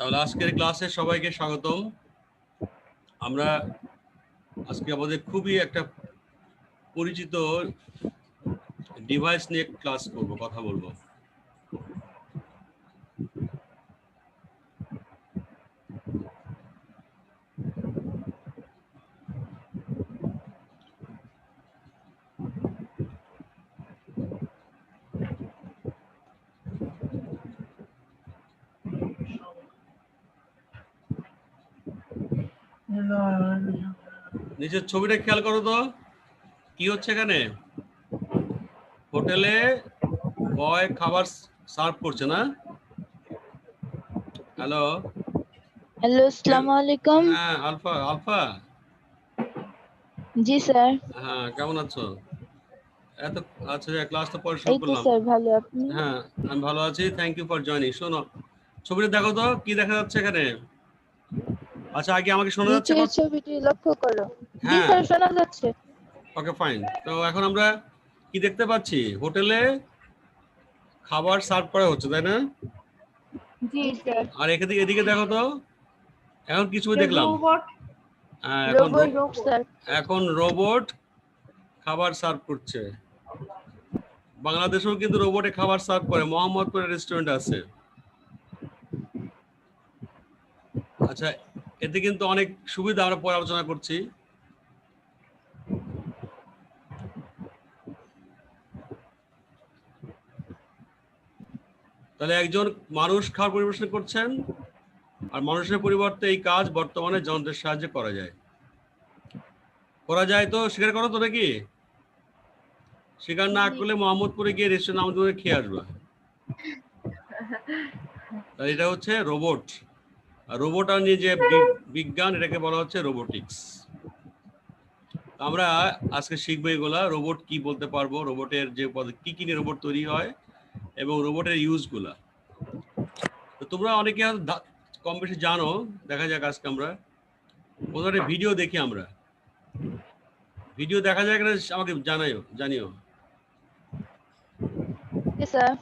তাহলে আজকের ক্লাসে সবাইকে স্বাগতম। আমরা আজকে আমাদের খুবই একটা পরিচিত ডিভাইস নিয়ে ক্লাস করব, কথা বলব। নিজের ছবিটা খেয়াল করো তো। কি হচ্ছে এখানে? হোটেলে বয় খাবার সার্ভ করছে না? হ্যালো হ্যালো আসসালামু আলাইকুম। হ্যাঁ আলফা আলফা? জি স্যার। হ্যাঁ কেমন আছো? এত আচ্ছা ক্লাসটা পরে শুরু তো করলাম। স্যার ভালো আপনি? হ্যাঁ আমি ভালো আছি থ্যাংক ইউ ফর জয়নিং শোনো ছবিটা দেখো তো কি দেখা যাচ্ছে এখানে? আচ্ছা আগে আমাকে শোনা যাচ্ছে ছবিটি লক্ষ্য করো। হ্যাঁ। স্যার শোনা যাচ্ছে। ওকে ফাইন তো এখন আমরা কি দেখতে পাচ্ছি? হোটেলে খাবার সার্ভ করা হচ্ছে তাই না? জি স্যার আর এখানে এদিকে দেখো তো এখন কিছু দেখলাম। হ্যাঁ, এখন রোবট খাবার সার্ভ করছে। বাংলাদেশেও কিন্তু রোবটে খাবার সার্ভ করে মোহাম্মদপুরে রেস্টুরেন্ট আছে। আচ্ছা এতে কিন্তু অনেক সুবিধা আমরা পরে আলোচনা করছি। তাহলে একজন মানুষ খাবার পরিবেশন করছেন আর মানুষের পরিবর্তে এই কাজ বর্তমানে যন্ত্রের সাহায্যে করা যায়। করা যায় তো স্বীকার করো তো নাকি? স্বীকার না করলে মোহাম্মদপুরে গিয়ে রেস্টুরেন্ট আমাদের খেয়ে আসবা। তাহলে এটা হচ্ছে রোবট আর রোবট আর নিয়ে যে বিজ্ঞান এটাকে বলা হচ্ছে রোবোটিক্স আমরা আজকে শিখব এগুলা রোবট কি বলতে পারব রোবটের যে পদ- কি কি নিয়ে রোবট তৈরি হয় এবং রোবটের ইউজগুলা। তো তোমরা অনেকে কম বেশি জানো, দেখা যাক আজকে আমরা। একটা ভিডিও দেখি আমরা। ভিডিও দেখা যায় কিনা আমাকে জানাইও, জানিও। স্যার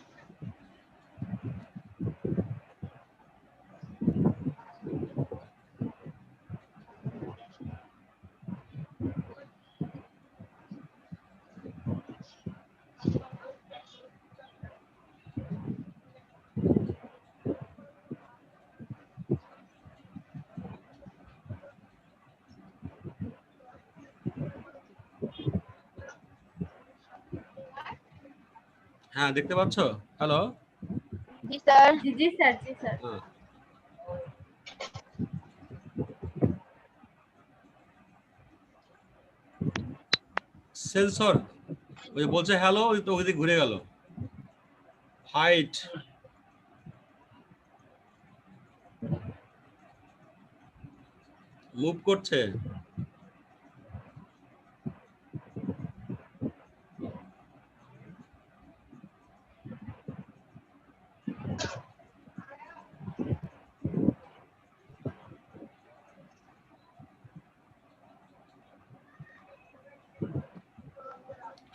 হ্যাঁ দেখতে পাচ্ছ? হ্যালো জি স্যার। জি স্যার জি স্যার। হ্যাঁ। সেন্সর ওই যে বলছে হ্যালো ওই তো ওইদিকে ঘুরে গেল। হাইট মুভ করছে।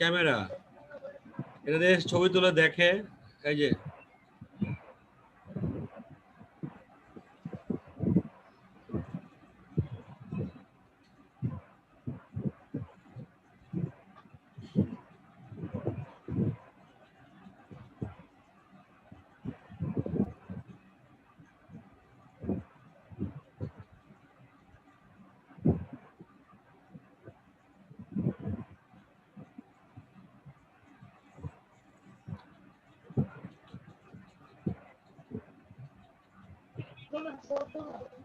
ক্যামেরা। এটা দিয়ে ছবি তুলে দেখে এই যে। Buat.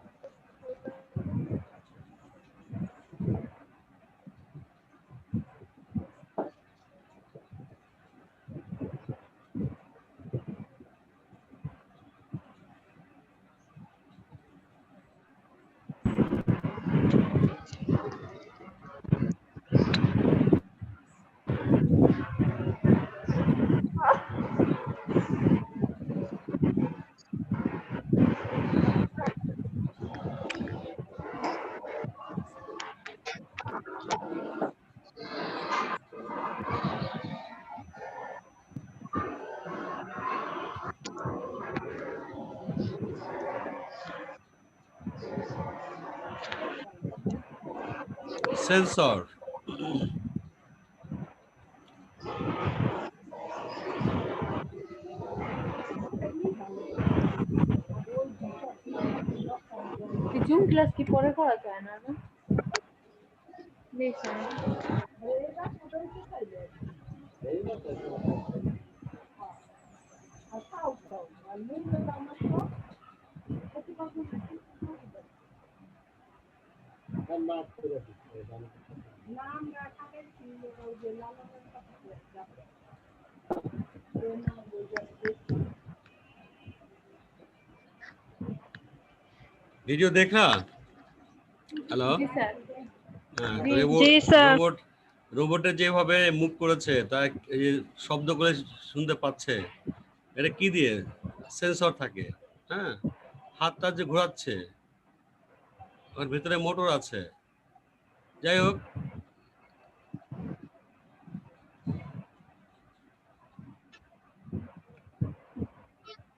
সেন্সর জুম ক্লাস কি পরে করা যায় না না বেশ ভিডিও হ্যালো হ্যাঁ। রোবট রোবটে যেভাবে মুভ করেছে তা শব্দ করে শুনতে পাচ্ছে। এটা কি দিয়ে? সেন্সর থাকে হ্যাঁ? হাতটা যে ঘোরাচ্ছে ওর ভিতরে মোটর আছে। যাই হোক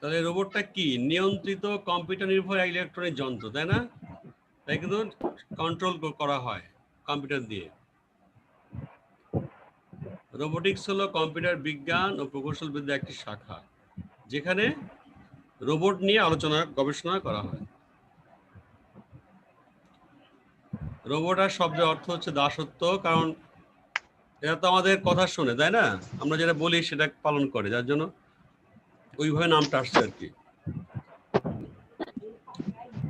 তাহলে রোবটটা কি? নিয়ন্ত্রিত কম্পিউটার নির্ভর ইলেকট্রনিক যন্ত্র, তাই না? তাই কিন্তু কন্ট্রোল করা হয় কম্পিউটার দিয়ে। রোবোটিক্স হলো কম্পিউটার বিজ্ঞান ও প্রকৌশল বিদ্যা একটি শাখা, যেখানে রোবট নিয়ে আলোচনা, গবেষণা করা হয়। রোবট আর শব্দের অর্থ হচ্ছে দাসত্ব, কারণ এরা তো আমাদের কথা শোনে, তাই না? আমরা যেটা বলি সেটা পালন করে, যার জন্য ওইভাবে নামটা আসছে আর কি।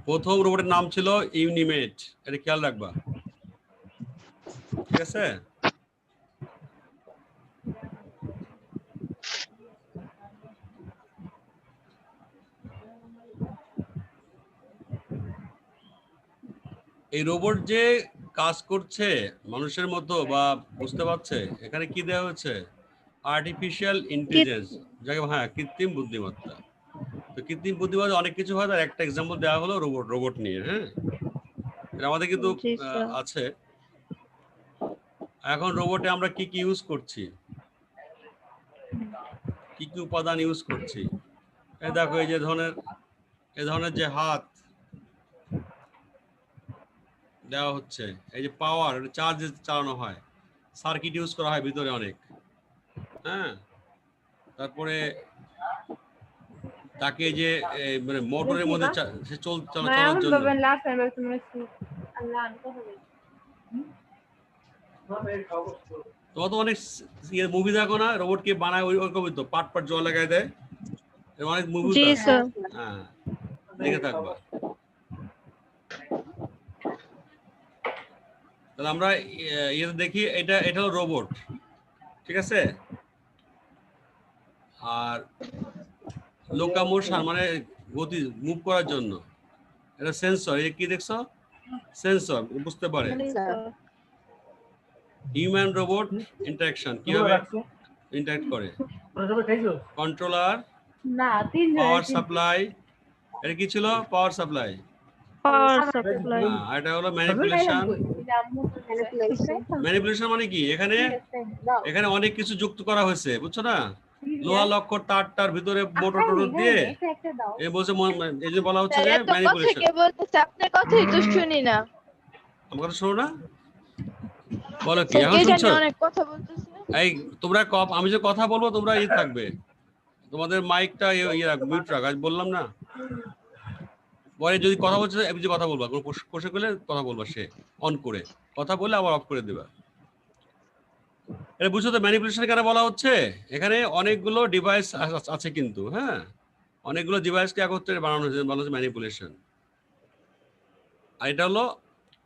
প্রথম রোবটের নাম ছিল ইউনিমেট এটা খেয়াল রাখবা। ঠিক আছে? এই রোবট যে কাজ করছে মানুষের মতো বা বুঝতে পারছে এখানে কি দেওয়া হয়েছে? আর্টিফিশিয়াল ইন্টেলিজেন্স যাকে হ্যাঁ কৃত্রিম বুদ্ধিমত্তা। তো কৃত্রিম বুদ্ধিমত্তা অনেক কিছু হয় তার একটা এক্সাম্পল দেওয়া হলো রোবট রোবট নিয়ে হ্যাঁ? আমাদের কিন্তু। আছে। এখন রোবটে আমরা কি কি ইউজ করছি? কি কি উপাদান ইউজ করছি? এই দেখো এই যে ধরনের এই ধরনের যে হাত দেওয়া হচ্ছে এই যে পাওয়ার চার্জ চালানো হয়। সার্কিট ইউজ করা হয় ভিতরে অনেক হ্যাঁ? তারপরে তাকে যে মানে মোটরের মধ্যে সে চল চলা- চলার জন্য। তোমার তো অনেক ইয়ে মুভি দেখো না? রোবট কে বানায় ওই ওরকমই তো পাট পাট জল লাগাই দেয়। অনেক মুভি জি স্যার হ্যাঁ দেখে থাকবা। তাহলে আমরা ইয়ে- ইয়ে দেখি এটা এটা হলো রোবট ঠিক আছে? আর লোকামোশন মানে গতি মুভ করার জন্য। এটা সেন্সর এই কি দেখছ? সেন্সর বুঝতে পারে। হিউম্যান রোবট ইন্টারাকশন কীভাবে ইন্টারাক্ট করে? কন্ট্রোলার না তিন পাওয়ার সাপ্লাই এটা কি ছিল? পাওয়ার সাপ্লাই পাওয়ার সাপ্লাই এটা হলো ম্যানিপুলেশন ম্যানিপুলেশন মানে কি? এখানে এখানে অনেক কিছু যুক্ত করা হয়েছে বুঝছ না? লোহা তার তার ভিতরে মোটর টোটর দিয়ে এ বলছে এই যে বলা হচ্ছে যে ম্যানিপুলেশন আপনার কথাই তো শুনি না। আমার কথা শোনো না? বলো কি এখন শুনছো? অনেক কথা বলতেছে। এই তোমরা কপ- আমি যে কথা বলব তোমরা ই থাকবে। তোমাদের মাইকটা ইয়ে রাখ মিউট রাখ আজ বললাম না। পরে যদি কথা বলছে আমি যে কথা বলবা কোনো কোষ- করলে কথা বলবা সে অন করে। কথা বলে আবার অফ করে দেবা। এটা বুঝছ তো ম্যানিপুলেশন কেন বলা হচ্ছে? এখানে অনেকগুলো ডিভাইস আছে কিন্তু হ্যাঁ? অনেকগুলো ডিভাইসকে একত্রে বানানো হয়েছে বলা হচ্ছে ম্যানিপুলেশন আর এটা হলো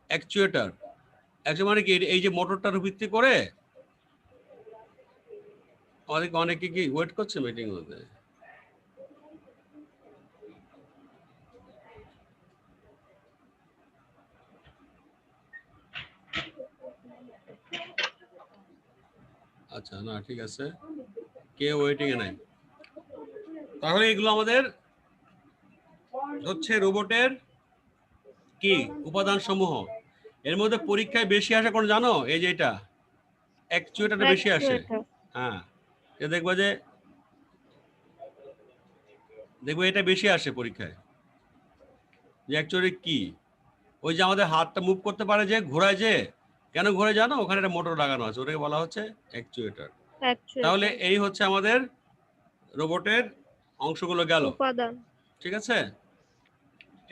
অ্যাকচুয়েটার অ্যাকচুয়ালি মানে কি? এই- যে মোটরটার ভিত্তি করে অনেক অনেকে কি ওয়েট করছে মিটিং হতে? আচ্ছা না ঠিক আছে। কে ওয়েটিং এ নাই? তাহলে এগুলো আমাদের হচ্ছে রোবটের কি উপাদান সমূহ এর মধ্যে পরীক্ষায় বেশি আসে কোন জানো? এই যে এটা অ্যাকচুয়েটারটা বেশি আসে। হ্যাঁ এ দেখব যে দেখব এটা বেশি আসে পরীক্ষায়। যে অ্যাকচুয়ালি কি? ওই যে আমাদের হাতটা মুভ করতে পারে যে ঘোরায় যে কেন ঘোরে জানো ওখানে একটা মোটর লাগানো আছে। ওটাকে বলা হচ্ছে অ্যাকচুয়েটর তাহলে এই হচ্ছে আমাদের রোবটের অংশগুলো গেল। উপাদান। ঠিক আছে?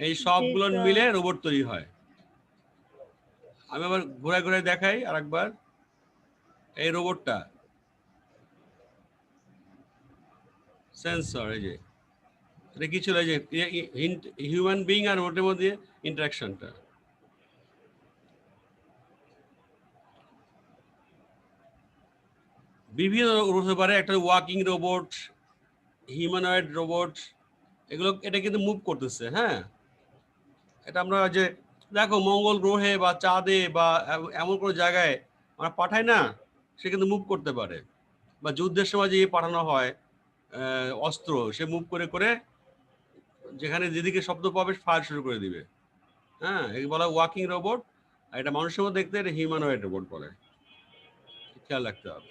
এই সবগুলো মিলে রোবট তৈরি হয়। আমি আবার ঘোরায় ঘোরায় দেখাই আরেকবার। এই রোবটটা। সেন্সর এই যে। এটা কি ছিল? এই যে হিউম্যান বিং আর রোবটের মধ্যে ইন্টারাকশনটা বিভিন্ন হতে পারে, একটা ওয়াকিং রোবট হিউম্যানয়েড রোবট এগুলো, এটা কিন্তু মুভ করতেছে হ্যাঁ? এটা আমরা যে, দেখো মঙ্গল গ্রহে বা চাঁদে বা এমন কোনো জায়গায় আমরা পাঠাই না, সে কিন্তু মুভ করতে পারে। বা যুদ্ধের সময় যে পাঠানো হয় অস্ত্র, সে মুভ করে করে যেখানে যেদিকে শব্দ পাবে ফায়ার শুরু করে দিবে। হ্যাঁ এই বলা ওয়াকিং রোবট আর এটা মানুষের মধ্যে দেখতে এটা হিউম্যানয়েড রোবট বলে। খেয়াল রাখতে হবে।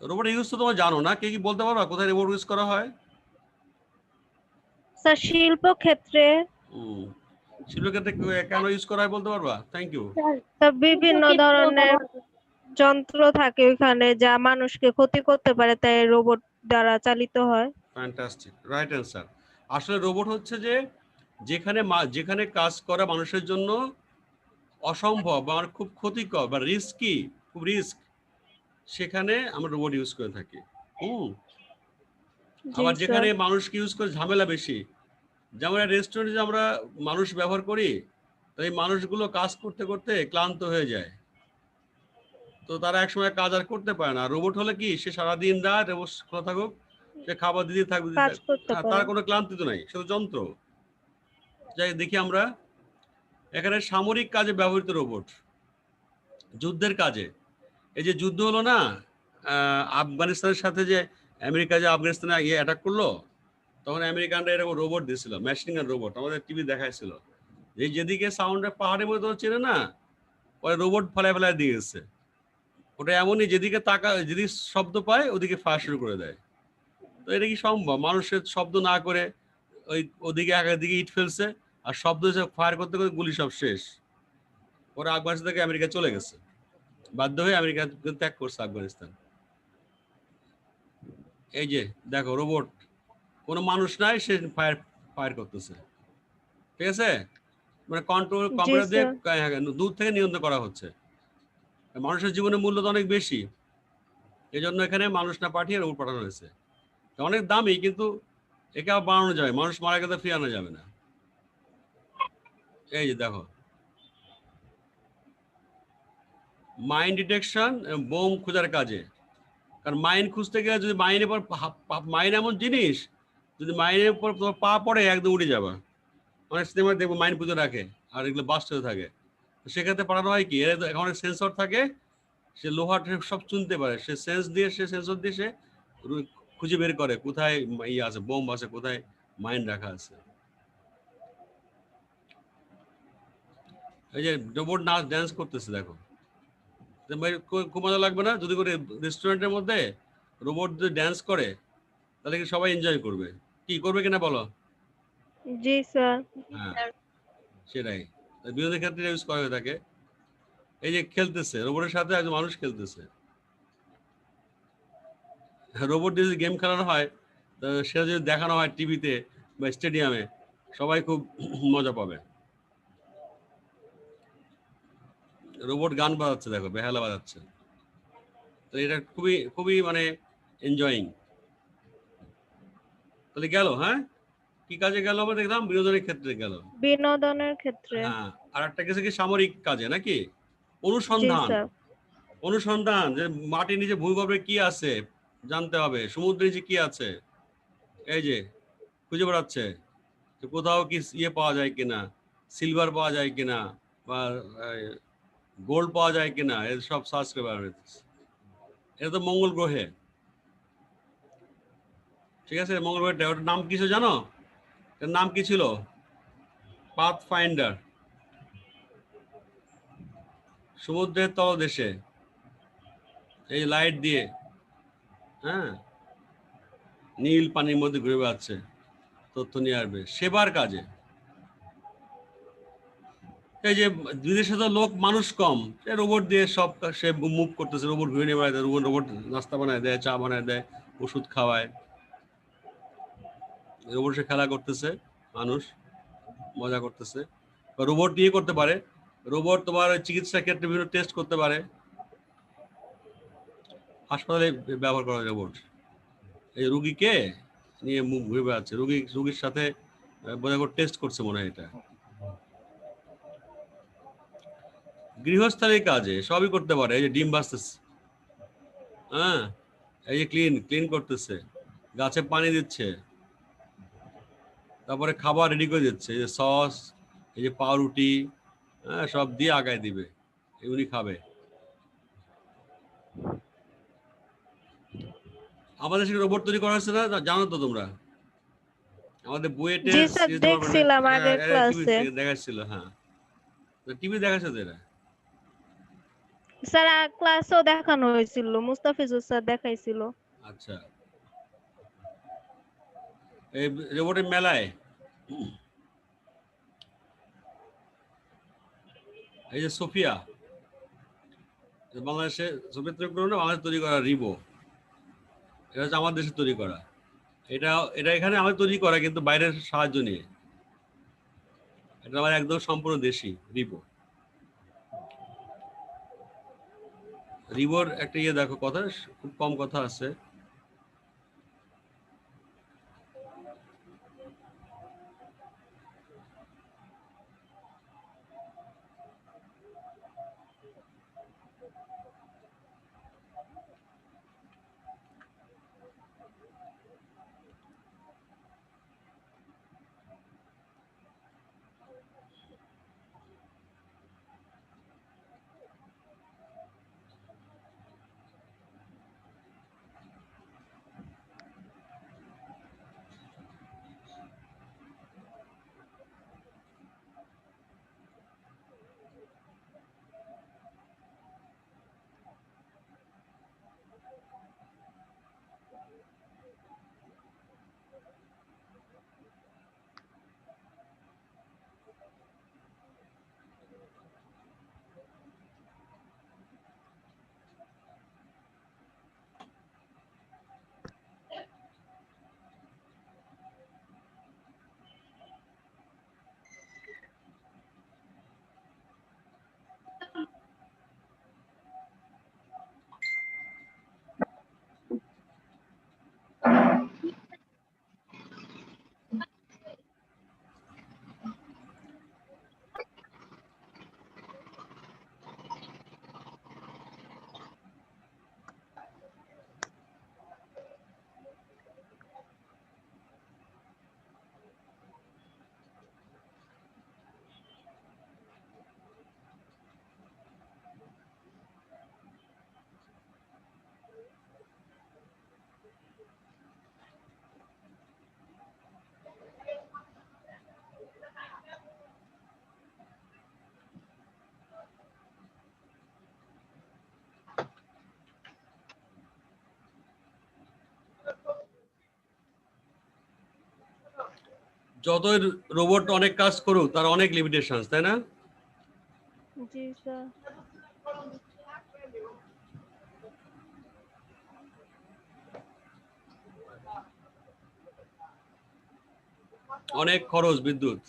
রোবট ইউজ তো তোমার জানো না কে কি বলতে পারো কোথায় রোবট ইউজ করা হয়? স্যার শিল্প ক্ষেত্রে হুম। শিল্পক্ষেত্রে কে- কেন ইউজ করা হয় বলতে পারবা? থ্যাংক ইউ স্যার বিভিন্ন ধরনের যন্ত্র থাকে ওইখানে যা মানুষকে ক্ষতি করতে পারে তাই রোবট দ্বারা চালিত হয়। ফ্যান্টাস্টিক রাইট অ্যান্সার আসলে রোবট হচ্ছে যে যেখানে মা- যেখানে কাজ করা মানুষের জন্য অসম্ভব বা খুব ক্ষতিকর বা রিস্কি খুব রিস্ক সেখানে আমরা রোবট ইউজ করে থাকি। হুম। আবার যেখানে মানুষকে ইউজ করে ঝামেলা বেশি। যেমন রেস্টুরেন্টে যে আমরা মানুষ ব্যবহার করি তো এই মানুষগুলো কাজ করতে করতে ক্লান্ত হয়ে যায়। তো তারা একসময় কাজ আর করতে পারে না। রোবট হলে কি সে সারাদিন রাত এবং খোলা থাকুক সে খাবার দিতে থাকবে দিতে কাজ করতে হ্যাঁ, পারে। তার কোনো ক্লান্তি তো নাই শুধু যন্ত্র। যাই দেখি আমরা। এখানে সামরিক কাজে ব্যবহৃত রোবট যুদ্ধের কাজে। এই যে যুদ্ধ হলো না আফগানিস্তানের সাথে যে আমেরিকা যে আফগানিস্তানে ইয়ে অ্যাটাক করল, তখন আমেরিকানরা এরকম রোবট দিয়েছিল মেশিন রোবট আমাদের টিভি দেখাইছিল। যে যেদিকে সাউন্ডের পাহাড়ের মধ্যে চেনে না পরে রোবট ফেলায় ফেলায় দিয়ে গেছে। ওটা এমনই যেদিকে তাকা যেদিকে শব্দ পায়, ওদিকে ফায়ার শুরু করে দেয়। তো এটা কি সম্ভব? মানুষের শব্দ না করে ওই, ওদিকে আগের দিকে ইট ফেলছে, আর শব্দ ফায়ার করতে করতে গুলি সব শেষ। ওরা আফগানিস্তান থেকে আমেরিকা চলে গেছে। বাধ্য হয়ে আমেরিকা ত্যাগ করছে আফগানিস্তান। এই যে দেখো রোবট কোনো মানুষ নাই সে ফায়ার ফায়ার করতেছে। ঠিক আছে? মানে কন্ট্রোল কম্পিউটার দিয়ে হ্যাঁ, হ্যাঁ, দূর থেকে নিয়ন্ত্রণ করা হচ্ছে। মানুষের জীবনের মূল্য তো অনেক বেশি। এই জন্য এখানে মানুষ না পাঠিয়ে রোবট পাঠানো হয়েছে। অনেক দামি কিন্তু একে বানানো যাবে। মানুষ মারা গেলে ফিরানো যাবে না। এই যে দেখো। মাইন ডিটেকশন বোম খোঁজার কাজে। কারণ মাইন খুঁজতে গেলে যদি মাইনের পর মাইন এমন জিনিস, যদি মাইনের উপর তোমার পা পড়ে, একদম উঠে যাবে। অনেক সিনেমায় দেখব মাইন পুজো রাখে, আর এগুলো বাস্ট হয়ে থাকে। সেক্ষেত্রে পাঠানো হয় কি, এর এখন সেন্সর থাকে, সে লোহার সব চুনতে পারে। সে সেন্স দিয়ে, সে সেন্সর দিয়ে সে খুঁজে বের করে, কোথায় ইয়ে আছে, বোম আছে, কোথায় মাইন রাখা আছে। এই যে রোবট নাচ ড্যান্স করতেছে, দেখো। খুব মজা লাগবে না? যদি করে রেস্টুরেন্টের মধ্যে রোবট যদি ড্যান্স করে তাহলে কি সবাই এনজয় করবে? কি করবে কিনা বলো? জি স্যার হ্যাঁ সেটাই। তাই ক্ষেত্রে ইউজ করা হয়ে থাকে। এই যে খেলতেছে রোবটের সাথে একজন মানুষ খেলতেছে। রোবট দিয়ে যদি গেম খেলানো হয় সেটা যদি দেখানো হয় টিভিতে বা স্টেডিয়ামে সবাই খুব মজা পাবে। রোবট গান বাজাচ্ছে দেখো বেহালা বাজাচ্ছে। তো এটা খুবই খুবই মানে এনজয়িং তাহলে গেল হ্যাঁ? কি কাজে গেল আমরা দেখলাম? বিনোদনের ক্ষেত্রে গেল। বিনোদনের ক্ষেত্রে। হ্যাঁ আর একটা গেছে কি সামরিক কাজে নাকি? অনুসন্ধান। অনুসন্ধান যে মাটির নিচে ভূগর্ভে কি আছে জানতে হবে। সমুদ্রের নিচে কি আছে? এই যে খুঁজে বেড়াচ্ছে কোথাও কি ইয়ে পাওয়া যায় কিনা সিলভার পাওয়া যায় কিনা বা গোল্ড পাওয়া যায় কিনা, এর সব সার্চ করে বেড়াচ্ছে এটা তো মঙ্গল গ্রহে। ঠিক আছে, মঙ্গল গ্রহের ওটার নাম কিছু জানো? এর নাম কি ছিল? পাথ ফাইন্ডার সমুদ্রের তলদেশে। এই লাইট দিয়ে। হ্যাঁ? নীল পানির মধ্যে ঘুরে বেড়াচ্ছে। তথ্য নিয়ে আসবে। সেবার কাজে। এই যে বিদেশে তো লোক, মানুষ কম। রোবট দিয়ে সব সে মুভ করতেছে রোবট ঘুরে নিয়ে বেড়ায় রোবট রোবট নাস্তা বানায় দেয়, চা বানায় দেয়, ওষুধ খাওয়ায়। রোবট সে খেলা করতেছে, মানুষ মজা করতেছে। রোবট নিয়ে করতে পারে রোবট তোমার চিকিৎসা ক্ষেত্রে বিভিন্ন টেস্ট করতে পারে। হাসপাতালে ব্যবহার করা হয় রোবট এই রুগীকে নিয়ে মুখ ঘুরে বেড়াচ্ছে। রুগী, রুগীর সাথে টেস্ট করছে মনে হয় এটা। গৃহস্থালী কাজে সবই করতে পারে এই যে ডিম বাঁচতেছে হ্যাঁ এই যে ক্লিন ক্লিন করতেছে। গাছে পানি দিচ্ছে। তারপরে খাবার রেডি করে দিচ্ছে। এই যে সস এই যে পাউরুটি হ্যাঁ সব দিয়ে আগায় দিবে। এগুলি খাবে। আমাদের সেখানে রোবট তৈরি করা হচ্ছে না? জানো তো তোমরা? আমাদের দেখছিলাম আগের দেখাচ্ছিল হ্যাঁ। টিভি দেখাচ্ছে তো এরা? স্যার ক্লাসেও দেখানো হয়েছিল, মুস্তাফিজুর স্যার দেখাইছিল। আচ্ছা। এই রোবটের মেলায়। এই যে সোফিয়া বাংলাদেশে করল না বাংলাদেশে তৈরি করা রিবো, এটা হচ্ছে আমার দেশে তৈরি করা। এটা এটা এখানে আমাদের তৈরি করা, কিন্তু বাইরের সাহায্য নিয়ে। এটা আমার একদম সম্পূর্ণ দেশি রিবো। রিবোর একটা ইয়ে দেখো কথা খুব কম কথা আছে। যতই রোবট অনেক কাজ করুক তার অনেক লিমিটেশন তাই না? জি স্যার। অনেক খরচ বিদ্যুৎ।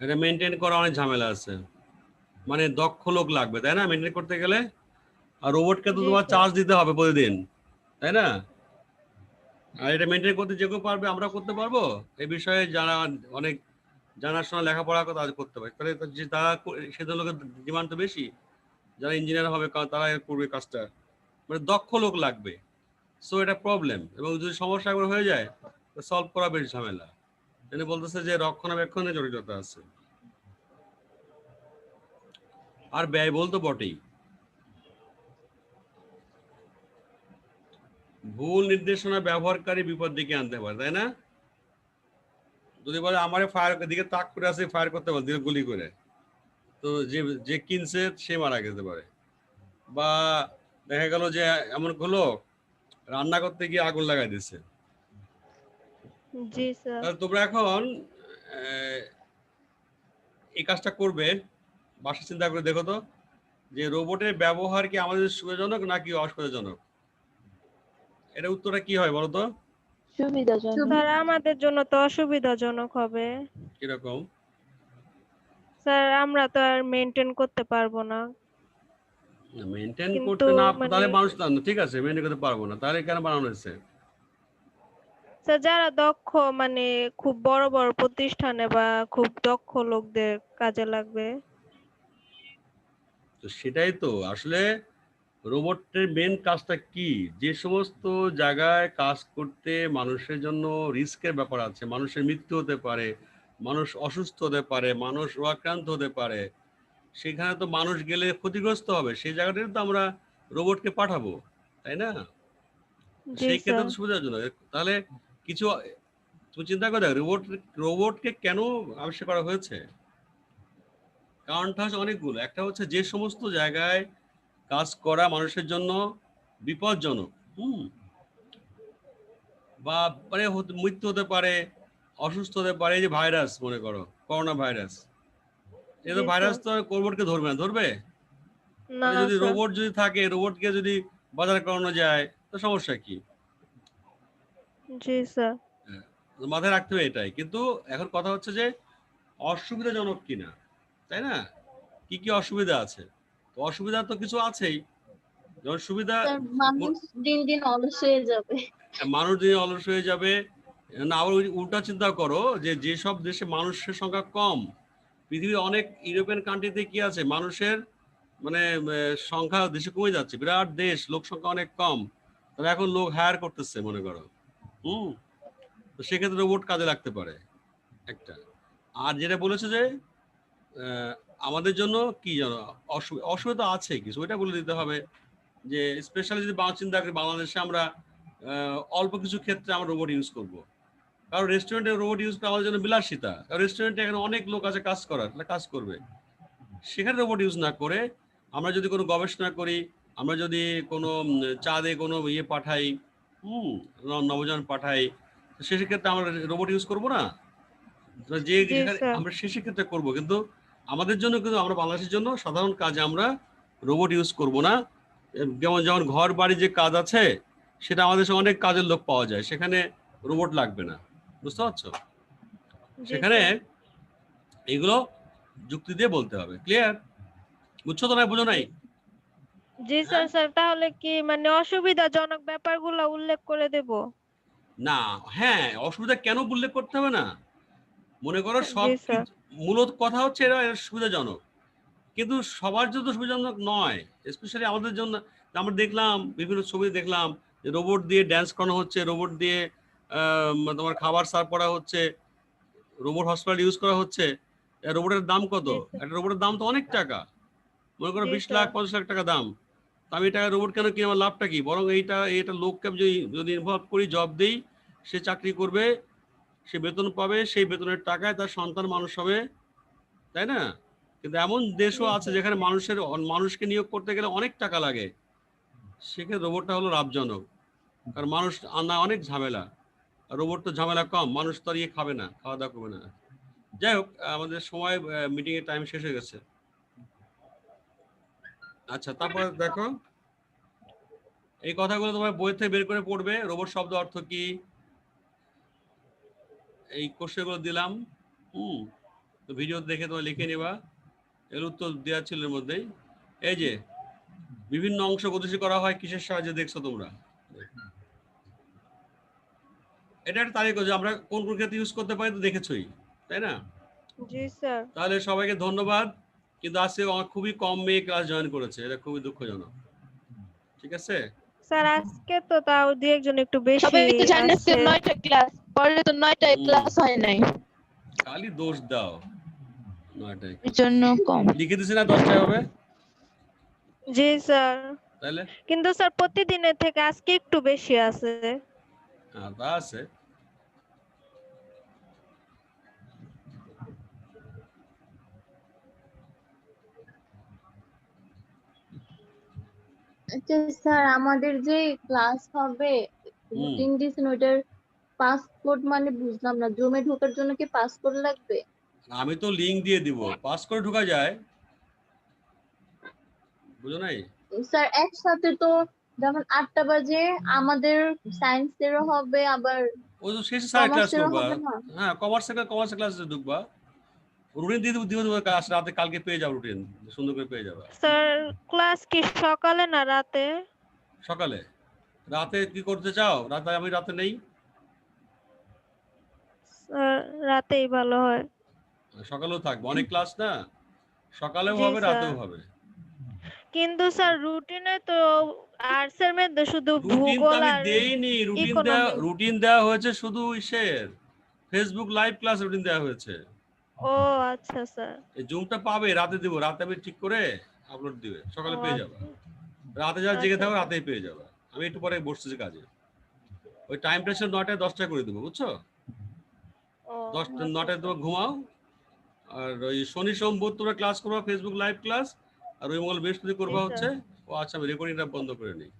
এটা মেনটেন করা অনেক ঝামেলা আছে। মানে দক্ষ লোক লাগবে তাই না? মেনটেন করতে গেলে আর রোবটকে তো তোমার চার্জ দিতে হবে প্রতিদিন তাই না? আর এটা মেনটেন করতে যে কেউ পারবে আমরা করতে পারব। এই বিষয়ে যারা অনেক জানাশোনা লেখাপড়া তারা করতে পারে। তাহলে যে তারা সেদের লোকের ডিমান্ড তো বেশি। যারা ইঞ্জিনিয়ার হবে তারা করবে কাজটা। মানে দক্ষ লোক লাগবে। সো এটা প্রবলেম এবং যদি সমস্যা একবার হয়ে যায়, তো সলভ করা বেশ ঝামেলা। তিনি বলতেছে যে রক্ষণাবেক্ষণে জড়িততা আছে। আর ব্যয়বহুল তো বটেই। ভুল নির্দেশনা ব্যবহারকারী বিপদ দিকে আনতে পারে তাই না? যদি বলে আমার ফায়ার দিকে তাক করে আছে ফায়ার করতে পারে দিকে গুলি করে। তো যে যে কিনছে সে মারা যেতে পারে। বা দেখা গেল যে এমন হলো রান্না করতে গিয়ে আগুন লাগাই দিচ্ছে তোমরা এখন এই কাজটা করবে। বাসা চিন্তা করে দেখো তো যে রোবটের ব্যবহার কি আমাদের সুবিধাজনক নাকি অসুবিধাজনক এটা উত্তরটা কি হয় বলো তো সুবিধাজনক। স্যার আমাদের জন্য তো অসুবিধাজনক হবে। কীরকম? স্যার আমরা তো আর মেনটেন করতে পারব না। কিন্তু করতে না মানে- তাহলে মানুষ না ঠিক আছে মেনটেন করতে পারব না। তাহলে কেন বানানো হয়েছে? স্যার যারা দক্ষ মানে খুব বড় বড় প্রতিষ্ঠানে বা খুব দক্ষ লোকদের কাজে লাগবে। তো সেটাই তো। আসলে রোবটের মেন কাজটা কি? যে সমস্ত জায়গায় কাজ করতে মানুষের জন্য রিস্কের ব্যাপার আছে মানুষের মৃত্যু হতে পারে মানুষ অসুস্থ হতে পারে মানুষ রোগাক্রান্ত হতে পারে সেখানে তো মানুষ গেলে ক্ষতিগ্রস্ত হবে সেই জায়গাটাতে তো আমরা রোবটকে পাঠাবো তাই না? সেই ক্ষেত্রে তো সুবিধাজনক তাহলে কিছু তুমি চিন্তা করে দেখো রোবট রোবটকে কেন আবিষ্কার করা হয়েছে? কারণটা হচ্ছে অনেকগুলো। একটা হচ্ছে যে সমস্ত জায়গায় কাজ করা মানুষের জন্য বিপজ্জনক। হুম। বা মানে হতে- মৃত্যু হতে পারে অসুস্থ হতে পারে এই যে ভাইরাস মনে করো করোনা ভাইরাস। এই তো ভাইরাস তো রোবটকে ধরবে না ধরবে? যদি রোবট যদি থাকে রোবটকে যদি বাজার করানো যায় তো সমস্যা কি? জি স্যার। মাথায় রাখতে হবে এটাই। কিন্তু এখন কথা হচ্ছে যে অসুবিধাজনক কিনা তাই না? কি কি অসুবিধা আছে? অসুবিধা তো কিছু আছেই। যেমন সুবিধা মানুষ দিন দিন অলস হয়ে যাবে। মানুষ দিনে অলস হয়ে যাবে। না আবার উল্টা চিন্তা করো যে যেসব দেশে মানুষের সংখ্যা কম পৃথিবীর অনেক ইউরোপিয়ান কান্ট্রিতে কি আছে? মানুষের মানে সংখ্যা দেশে কমে যাচ্ছে। বিরাট দেশ লোক সংখ্যা অনেক কম। তারা এখন লোক হায়ার করতেছে মনে করো। হুম? তো সেক্ষেত্রে রোবট কাজে লাগতে পারে। একটা। আর যেটা বলেছে যে আহ, আমাদের জন্য কি জানো অসুবিধা আছে কিছু ওইটা বলে দিতে হবে যে স্পেশালি যদি চিন্তা করি বাংলাদেশে আমরা অল্প কিছু ক্ষেত্রে আমরা রোবট ইউজ করব। কারণ রেস্টুরেন্টে রোবট ইউজ করা আমাদের জন্য বিলাসিতা। কারণ রেস্টুরেন্টে এখানে অনেক লোক আছে কাজ করার তাহলে কাজ করবে। সেখানে রোবট ইউজ না করে আমরা যদি কোনো গবেষণা করি আমরা যদি কোনো চাঁদে কোনো ইয়ে পাঠাই হুম নবজান পাঠাই সে ক্ষেত্রে আমরা রোবট ইউজ করব না? যে। আমরা সে ক্ষেত্রে করব। কিন্তু আমাদের জন্য কিন্তু আমরা বাংলাদেশের জন্য সাধারণ কাজে আমরা রোবট ইউজ করব না। যেমন যেমন ঘর বাড়ি যে কাজ আছে সেটা আমাদের অনেক কাজের লোক পাওয়া যায়। সেখানে রোবট লাগবে না। বুঝতে পারছ? সেখানে। এগুলো যুক্তি দিয়ে বলতে হবে। ক্লিয়ার বুঝছ তো না বুঝো নাই? জি স্যার স্যার তাহলে কি মানে অসুবিধাজনক ব্যাপারগুলো উল্লেখ করে দেব? না হ্যাঁ অসুবিধা কেন উল্লেখ করতে হবে না? মনে করো সব। মূলত কথা হচ্ছে এরা সুবিধাজনক। কিন্তু সবার জন্য সুবিধাজনক নয় স্পেশালি আমাদের জন্য। আমরা দেখলাম বিভিন্ন ছবি দেখলাম যে রোবট দিয়ে ড্যান্স করানো হচ্ছে রোবট দিয়ে তোমার খাবার সার্ভ করা হচ্ছে রোবট হসপিটাল ইউজ করা হচ্ছে। রোবটের দাম কত? একটা রোবটের দাম তো অনেক টাকা। মনে করো বিশ লাখ পঞ্চাশ লাখ টাকা দাম। তো আমি এটা রোবট কেন কি আমার লাভটা কি? বরং এইটা এইটা লোককে যদি যদি ইনভলভ করি জব দিই সে চাকরি করবে সে বেতন পাবে সেই বেতনের টাকায় তার সন্তান মানুষ হবে তাই না? কিন্তু এমন দেশও আছে যেখানে মানুষের মানুষকে নিয়োগ করতে গেলে অনেক টাকা লাগে। সেক্ষেত্রে রোবটটা হলো লাভজনক। কারণ মানুষ আনা অনেক ঝামেলা। রোবট তো ঝামেলা কম মানুষ তো ইয়ে খাবে না খাওয়া দাওয়া করবে না। যাই হোক আমাদের সময় মিটিং এর টাইম শেষ হয়ে গেছে। আচ্ছা তারপর দেখো। এই কথাগুলো তোমার বই থেকে বের করে পড়বে। রোবট শব্দ অর্থ কি? এই কোশ্চেনগুলো দিলাম। হুম তো ভিডিও দেখে তোমার লিখে নেবা। এর উত্তর দেওয়া ছিল এর মধ্যেই। এই যে বিভিন্ন অংশ গতিশীল করা হয় কিসের সাহায্যে দেখছ তোমরা? এটা একটা তারিখ যে আমরা কোন কোন ক্ষেত্রে ইউজ করতে পারি তো দেখেছই তাই না? জি স্যার। তাহলে সবাইকে ধন্যবাদ কিন্তু আজকে আমার খুবই কম মেয়ে ক্লাস জয়েন করেছে এটা খুবই দুঃখজনক। ঠিক আছে? স্যার আজকে তো তাও দু একজন একটু বেশি সবাই তো জানে আজকে আছে। নয়টা ক্লাস। পরে তো নয়টায় ক্লাস হয় নাই। খালি দোষ দাও। নয়টায়। এর জন্য কম। লিখে দিছি না দশটায় হবে? জি স্যার। তাহলে? কিন্তু স্যার প্রতিদিনের থেকে আজকে একটু বেশি আছে। হ্যাঁ তা আছে। আচ্ছা স্যার আমাদের যে ক্লাস হবে। রুটিন দিয়েছেন ওইটার পাসপোর্ট মানে বুঝলাম না। জুমে ঢোকার জন্য কি পাসপোর্ট লাগবে? আমি তো লিংক দিয়ে দিব। পাস করে ঢোকা যায়। বুঝো নাই? স্যার একসাথে তো যেমন আটটা বাজে আমাদের সায়েন্সেরও হবে আবার ওই তো শেষে সাড়ে ক্লাস করবা হবে না? হ্যাঁ কমার্সের কমার্সের ক্লাসে ঢুকবা। রুটিন দিয়ে দিব দিয়ে দেবো কাজ রাতে কালকে পেয়ে যাব রুটিন সুন্দর করে পেয়ে যাবে। স্যার ক্লাস কি সকালে না রাতে? সকালে। রাতে কি করতে চাও? রাতে আমি রাতে নেই। রাতেই ভালো হয়। সকালেও থাকবে। অনেক ক্লাস না? সকালেও হবে রাতেও হবে। কিন্তু স্যার রুটিনে তো আর্টস এর মধ্যে শুধু ভূগোল আর দেইনি। রুটিন দেওয়া রুটিন দেওয়া হয়েছে শুধু ইসের। ফেসবুক লাইভ ক্লাস রুটিন দেওয়া হয়েছে। ও আচ্ছা স্যার। এই জুমটা পাবে রাতে দিব। রাতে আমি ঠিক করে আপলোড দিবে। সকালে পেয়ে যাবে। রাতে যা জেগে আচ্ছা, থাকো আচ্ছা। রাতেই পেয়ে যাবে। আমি একটু পরে বসতেছি কাজে। ওই টাইম ছিল নটায় দশটায় করে দেবো বুঝছ? দশটা আচ্ছা, নটায় তোমার ঘুমাও। আর ওই শনি সোম বুধ তোমরা ক্লাস করবা ফেসবুক লাইভ ক্লাস আর ওই মঙ্গল বৃহস্পতি করবা হচ্ছে। ও আচ্ছা আমি রেকর্ডিংটা বন্ধ করে নিই।